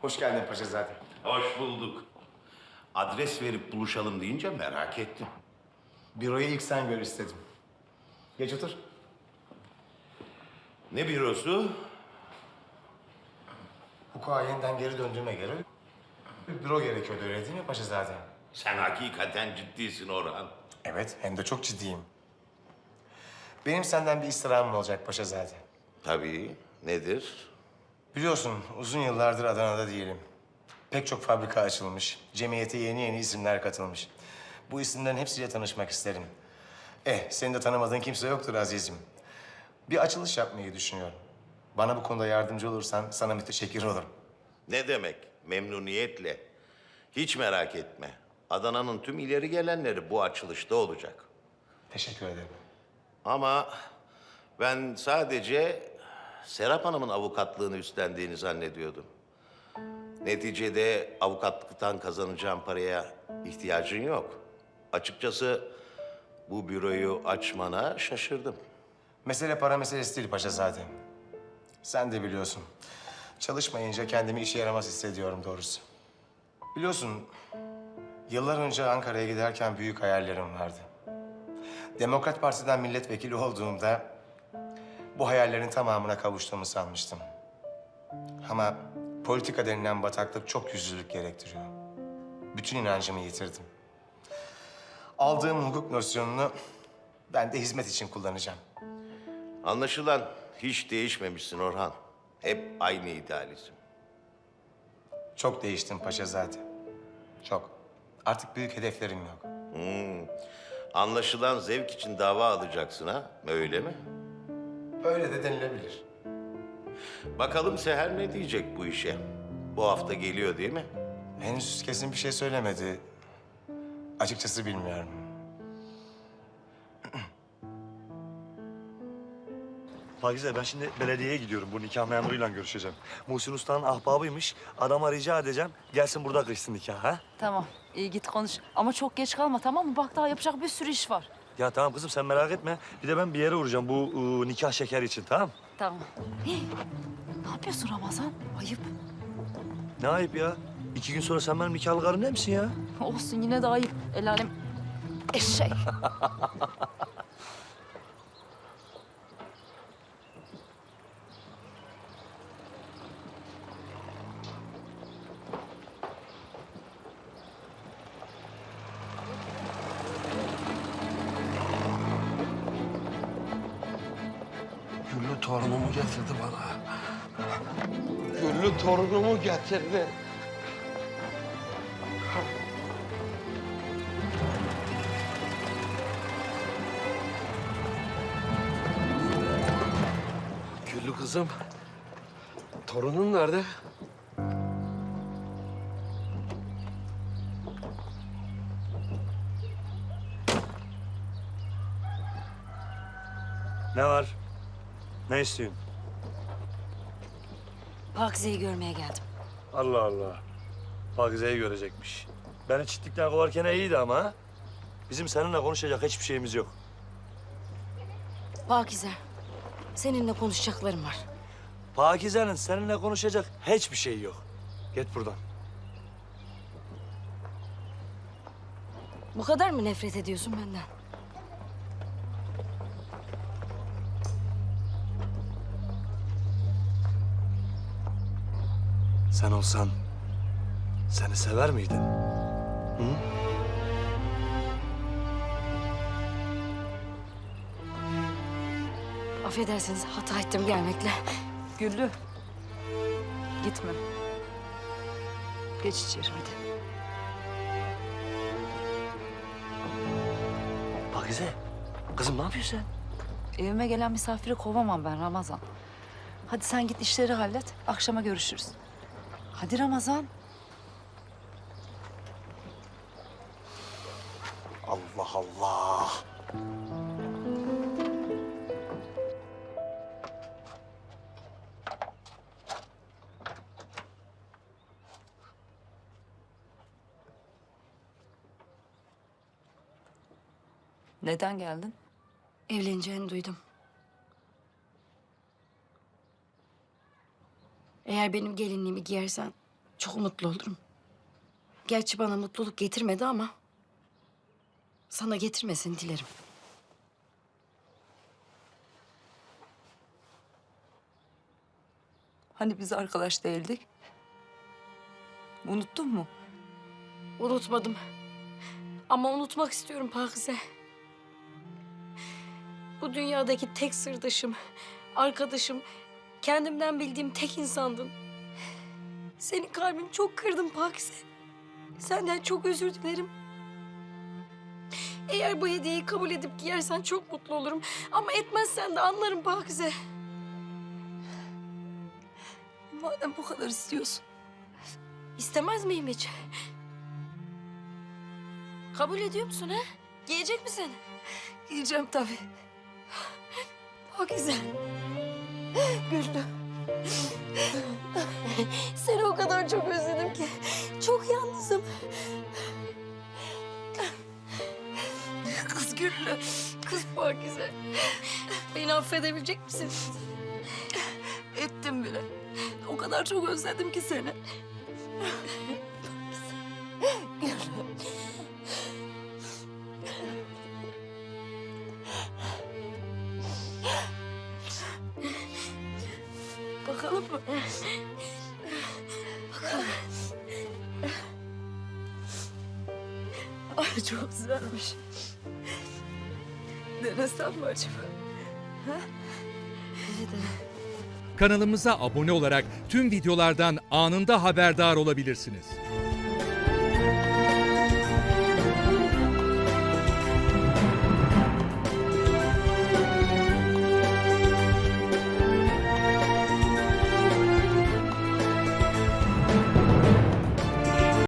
Hoş geldin Paşazade. Hoş bulduk. Adres verip buluşalım deyince merak ettim. Büroyu ilk sen gör istedim. Geç otur. Ne bürosu? Hukuka yeniden geri döndüğüme göre bir büro gerekiyordu öyle değil mi Paşazade? Sen hakikaten ciddisin Orhan. Evet, hem de çok ciddiyim. Benim senden bir istirhamım olacak Paşazade. Tabii. Nedir? Biliyorsun uzun yıllardır Adana'da değilim. Pek çok fabrika açılmış. Cemiyete yeni yeni isimler katılmış. Bu isimlerin hepsiyle tanışmak isterim. Eh, senin de tanımadığın kimse yoktur azizim. Bir açılış yapmayı düşünüyorum. Bana bu konuda yardımcı olursan sana müteşekkir olurum. Ne demek? Memnuniyetle. Hiç merak etme. Adana'nın tüm ileri gelenleri bu açılışta olacak. Teşekkür ederim. Ama ben sadece Serap Hanım'ın avukatlığını üstlendiğini zannediyordum. Neticede avukatlıktan kazanacağım paraya ihtiyacın yok. Açıkçası bu büroyu açmana şaşırdım. Mesele para meselesi değil Paşazade. Sen de biliyorsun. Çalışmayınca kendimi işe yaramaz hissediyorum doğrusu. Biliyorsun, yıllar önce Ankara'ya giderken büyük hayallerim vardı. Demokrat Parti'den milletvekili olduğumda bu hayallerin tamamına kavuştuğumu sanmıştım. Ama politika denilen bataklık çok yüzlülük gerektiriyor. Bütün inancımı yitirdim. Aldığım hukuk nosyonunu ben de hizmet için kullanacağım. Anlaşılan hiç değişmemişsin Orhan. Hep aynı idealizm. Çok değiştim Paşazade. Çok. Artık büyük hedeflerim yok. Anlaşılan zevk için dava alacaksın ha? Öyle mi? Öyle de denilebilir. Bakalım Seher ne diyecek bu işe? Bu hafta geliyor değil mi? Henüz kesin bir şey söylemedi. Açıkçası bilmiyorum. Pakize ben şimdi belediyeye gidiyorum. Bu nikah memuruyla görüşeceğim. Muhsin Usta'nın ahbabıymış. Adama rica edeceğim. Gelsin burada kıysın nikah ha? Tamam, iyi git konuş. Ama çok geç kalma tamam mı? Bak daha yapacak bir sürü iş var. Ya tamam kızım sen merak etme. Bir de ben bir yere uğrayacağım bu ıı, nikah şekeri için tamam? Tamam. Hey, ne yapıyorsun Ramazan? Ayıp. Ne ayıp ya. İki gün sonra sen benim nikahlı karın değil misin ya? Olsun yine de ayıp. El alem eşek. torunumu getirdi bana. Güllü torunumu getirdi. Güllü kızım, torunun nerede? Ne var? Ne istiyorsun? Pakize'yi görmeye geldim. Allah Allah. Pakize'yi görecekmiş. Beni çitlikten kovarken iyiydi ama ha? Bizim seninle konuşacak hiçbir şeyimiz yok. Pakize, seninle konuşacaklarım var. Pakize'nin seninle konuşacak hiçbir şey yok. Git buradan. Bu kadar mı nefret ediyorsun benden? Sen olsan seni sever miydin? Affedersiniz, hata ettim gelmekle. Güllü. Gitme. Geç içeri hadi. Pakize, kızım ne yapıyorsun sen? Evime gelen misafiri kovamam ben Ramazan. Hadi sen git işleri hallet. Akşama görüşürüz. Hadi Ramazan. Allah Allah. Neden geldin? Evleneceğini duydum. Eğer benim gelinliğimi giyersen Çok mutlu olurum. Gerçi bana mutluluk getirmedi ama... ...sana getirmesin dilerim. Hani biz arkadaş değildik? Unuttun mu? Unutmadım. Ama unutmak istiyorum Pakize. Bu dünyadaki tek sırdaşım, arkadaşım, kendimden bildiğim tek insandın. Senin kalbim çok kırdım Pakize. Senden çok özür dilerim. Eğer bu hediyeyi kabul edip giyersen çok mutlu olurum. Ama etmezsen de anlarım Pakize. Madem bu kadar istiyorsun. İstemez miyim hiç? Kabul ediyor musun ha? Giyecek misin? Giyeceğim tabii. Pakize. Güllü. Seni o kadar çok özledim ki. Çok yalnızım. Kız Güllü. Kız Pakize. Beni affedebilecek misin? Ettim bile. O kadar çok özledim ki seni. Bakalım mı? Ay çok güzelmiş. Denesem mi acaba? Kanalımıza abone olarak tüm videolardan anında haberdar olabilirsiniz.